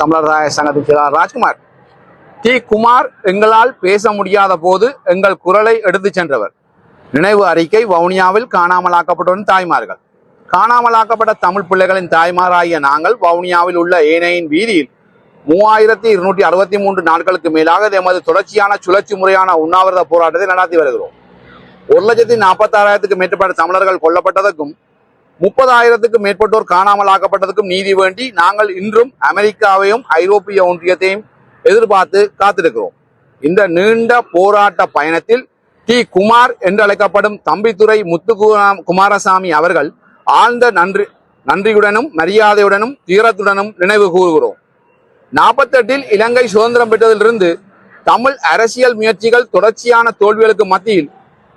தமிழர் சங்கத்தின் செயலாளர் ராஜ்குமார். டி. குமார் எங்களால் பேச முடியாத போது எங்கள் குரலை எடுத்து சென்றவர். நினைவு அறிக்கை வவுனியாவில் காணாமலாக்கப்பட்டவரின் தாய்மார்கள். காணாமலாக்கப்பட்ட தமிழ் பிள்ளைகளின் தாய்மாராகிய நாங்கள் வவுனியாவில் உள்ள ஏனையின் வீதியில் மூவாயிரத்தி இருநூற்றி அறுபத்தி மூன்று நாட்களுக்கு மேலாக எமது தொடர்ச்சியான சுழற்சி முறையான உண்ணாவிரத போராட்டத்தை நடத்தி வருகிறோம். ஒரு லட்சத்தி நாற்பத்தாறாயிரத்துக்கு மேற்பட்ட தமிழர்கள் கொல்லப்பட்டதற்கும் முப்பதாயிரத்துக்கும் மேற்பட்டோர் காணாமல் ஆக்கப்பட்டதுக்கும் நீதி வேண்டி நாங்கள் இன்றும் அமெரிக்காவையும் ஐரோப்பிய ஒன்றியத்தையும் எதிர்பார்த்து காத்திருக்கிறோம். இந்த நீண்ட போராட்ட பயணத்தில் டி. குமார் என்றழைக்கப்படும் தம்பித்துறை முத்து குமாரசாமி அவர்கள் ஆழ்ந்த நன்றி நன்றியுடனும் மரியாதையுடனும் தீரத்துடனும் நினைவு கூறுகிறோம். நாற்பத்தெட்டில் இலங்கை சுதந்திரம் பெற்றதிலிருந்து தமிழ் அரசியல் முயற்சிகள் தொடர்ச்சியான தோல்விகளுக்கு மத்தியில்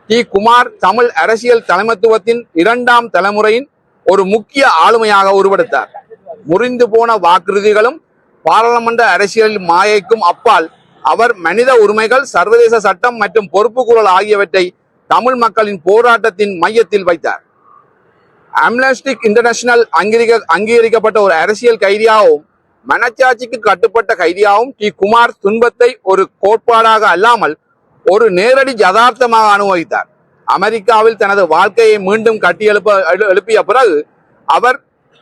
டி. குமார் தமிழ் அரசியல் தலைமைத்துவத்தின் இரண்டாம் தலைமுறையின் ஒரு முக்கிய ஆளுமையாக உருவெடுத்தார். முறிந்து போன வாக்குறுதிகளும் பாராளுமன்ற அரசியல் மாயைக்கும் அப்பால் அவர் மனித உரிமைகள் சர்வதேச சட்டம் மற்றும் பொறுப்புக்கூறல் ஆகியவற்றை தமிழ் மக்களின் போராட்டத்தின் மையத்தில் வைத்தார். அம்னஸ்டிக் இன்டர்நேஷனல் அங்கீகரிக்க அங்கீகரிக்கப்பட்ட ஒரு அரசியல் கைதியாகவும் மனச்சாட்சிக்கு கட்டுப்பட்ட கைதியாகவும் டி. குமார் துன்பத்தை ஒரு கோட்பாடாக அல்லாமல் ஒரு நேரடி யதார்த்தமாக அனுபவித்தார். அமெரிக்காவில் தனது வாழ்க்கையை மீண்டும் கட்டியெழுப்ப எழு- எழுப்பிய பிறகு அவர்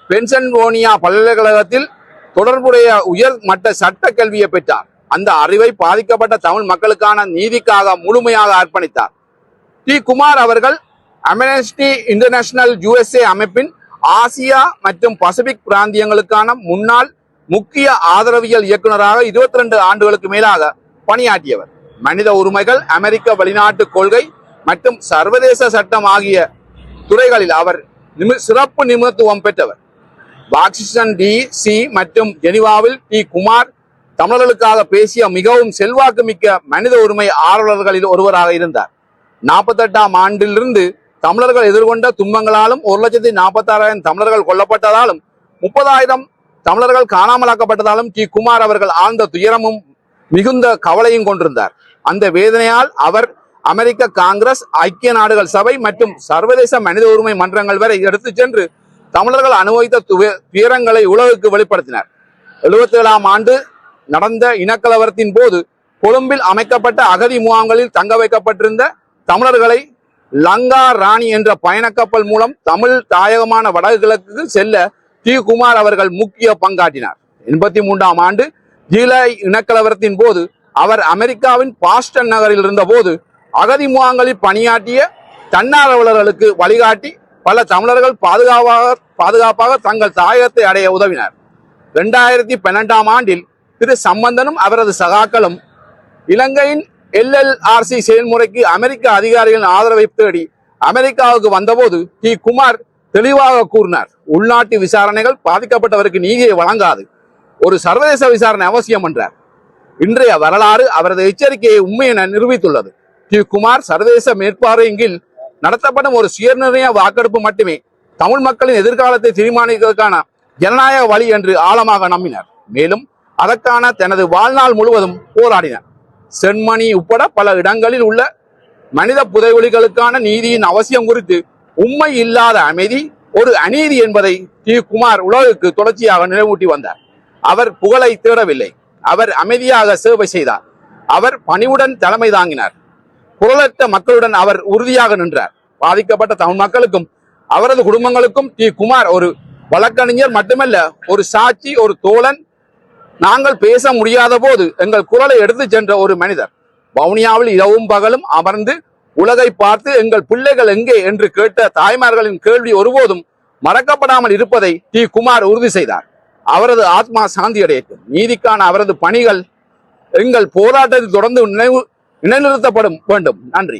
பென்சன்வோனியா பல்கலைக்கழகத்தில் தொடர்புடைய உயர் மட்ட சட்ட கல்வியை பெற்றார். அந்த அறிவை பாதிக்கப்பட்ட தமிழ் மக்களுக்கான நீதிக்காக முழுமையாக அர்ப்பணித்தார். டி. குமார் அவர்கள் அமெனஸ்டி இன்டர்நேஷனல் யுஎஸ்ஏ அமைப்பின் ஆசியா மற்றும் பசிபிக் பிராந்தியங்களுக்கான முன்னாள் முக்கிய ஆதரவியல் இயக்குனராக 22 ஆண்டுகளுக்கு மேலாக பணியாற்றியவர். மனித உரிமைகள் அமெரிக்க வெளிநாட்டு கொள்கை மற்றும் சர்வதேச சட்டம் ஆகிய துறைகளில் அவர் நிமி- சிறப்பு நிபுணத்துவம் பெற்றவர். வாஷிங்டன் டி சி மற்றும் ஜெனிவாவில் டி குமார் தமிழர்களுக்காக பேசிய மிகவும் செல்வாக்கு மிக்க மனித உரிமை ஆர்வலர்களில் ஒருவராக இருந்தார். நாற்பத்தெட்டாம் ஆண்டிலிருந்து தமிழர்கள் எதிர்கொண்ட துன்பங்களாலும் ஒரு லட்சத்தி நாற்பத்தாறாயிரம் தமிழர்கள் கொல்லப்பட்டதாலும் முப்பதாயிரம் தமிழர்கள் காணாமலாக்கப்பட்டதாலும் டி குமார் அவர்கள் ஆழ்ந்த துயரமும் மிகுந்த கவலையும் கொண்டிருந்தார். அந்த வேதனையால் அவர் அமெரிக்க காங்கிரஸ் ஐக்கிய நாடுகள் சபை மற்றும் சர்வதேச மனித உரிமை மன்றங்கள் வரை எடுத்துச் சென்று தமிழர்கள் அனுபவித்த துயரங்களை உலகுக்கு வெளிப்படுத்தினார். எழுபத்தி ஏழாம் ஆண்டு நடந்த இனக்கலவரத்தின் போது கொழும்பில் அமைக்கப்பட்ட அகதி முகாம்களில் தங்க வைக்கப்பட்டிருந்த தமிழர்களை லங்கா ராணி என்ற பயணக்கப்பல் மூலம் தமிழ் தாயகமான வடகிழக்கு செல்ல டி. குமார் அவர்கள் முக்கிய பங்காற்றினார். எண்பத்தி மூன்றாம் ஆண்டு ஜீலாய் இனக்கலவரத்தின் போது அவர் அமெரிக்காவின் பாஸ்டன் நகரில் இருந்தபோது அகதி முகாங்களில் பணியாற்றிய தன்னார்வலர்களுக்கு வழிகாட்டி பல தமிழர்கள் பாதுகாப்பாக பாதுகாப்பாக தங்கள் தாயகத்தை அடைய உதவினர். இரண்டாயிரத்தி பன்னெண்டாம் ஆண்டில் திரு சம்பந்தனும் அவரது சகாக்களும் இலங்கையின் எல்எல்ஆர்சி செயல்முறைக்கு அமெரிக்க அதிகாரிகளின் ஆதரவை தேடி அமெரிக்காவுக்கு வந்தபோது டி குமார் தெளிவாக கூறினார். உள்நாட்டு விசாரணைகள் பாதிக்கப்பட்டவருக்கு நீதியை வழங்காது. ஒரு சர்வதேச விசாரணை அவசியம் என்றார். இன்றைய வரலாறு அவரது எச்சரிக்கையை உண்மை என நிரூபித்துள்ளது. டி. குமார் சர்வதேச மேற்பார்வையின் நடத்தப்படும் ஒரு சுயநிர்ணய வாக்கெடுப்பு மட்டுமே தமிழ் மக்களின் எதிர்காலத்தை தீர்மானிப்பதற்கான ஜனநாயக வழி என்று ஆழமாக நம்பினார். மேலும் அதற்கான தனது வாழ்நாள் முழுவதும் போராடினார். சென்மணி உட்பட பல இடங்களில் உள்ள மனித புதைவெளிகளுக்கான நீதியின் அவசியம் குறித்து உண்மை இல்லாத அமைதி ஒரு அநீதி என்பதை டி. குமார் உலகுக்கு தொடர்ச்சியாக நினைவூட்டி வந்தார். அவர் புகழை தேடவில்லை. அவர் அமைதியாக சேவை செய்தார். அவர் பணிவுடன் தலைமை தாங்கினார். குரலற்ற மக்களுடன் அவர் உறுதியாக நின்றார். பாதிக்கப்பட்ட தமிழ் மக்களுக்கும் அவரது குடும்பங்களுக்கும் டி. குமார் ஒரு வழக்கறிஞர் மட்டுமல்ல ஒரு சாட்சி ஒரு தோழன். நாங்கள் பேச முடியாத போது எங்கள் குரலை எடுத்து சென்ற ஒரு மனிதர். வவுனியாவில் இரவும் பகலும் அமர்ந்து உலகை பார்த்து எங்கள் பிள்ளைகள் எங்கே என்று கேட்ட தாய்மார்களின் கேள்வி ஒருபோதும் மறக்கப்படாமல் இருப்பதை டி. குமார் உறுதி செய்தார். அவரது ஆத்மா சாந்தி அடையட்டும். நீதிக்கான அவரது பணிகள் எங்கள் போராட்டத்தில் தொடர்ந்து நினைவு நிலைநிறுத்தப்படும் வேண்டும். நன்றி.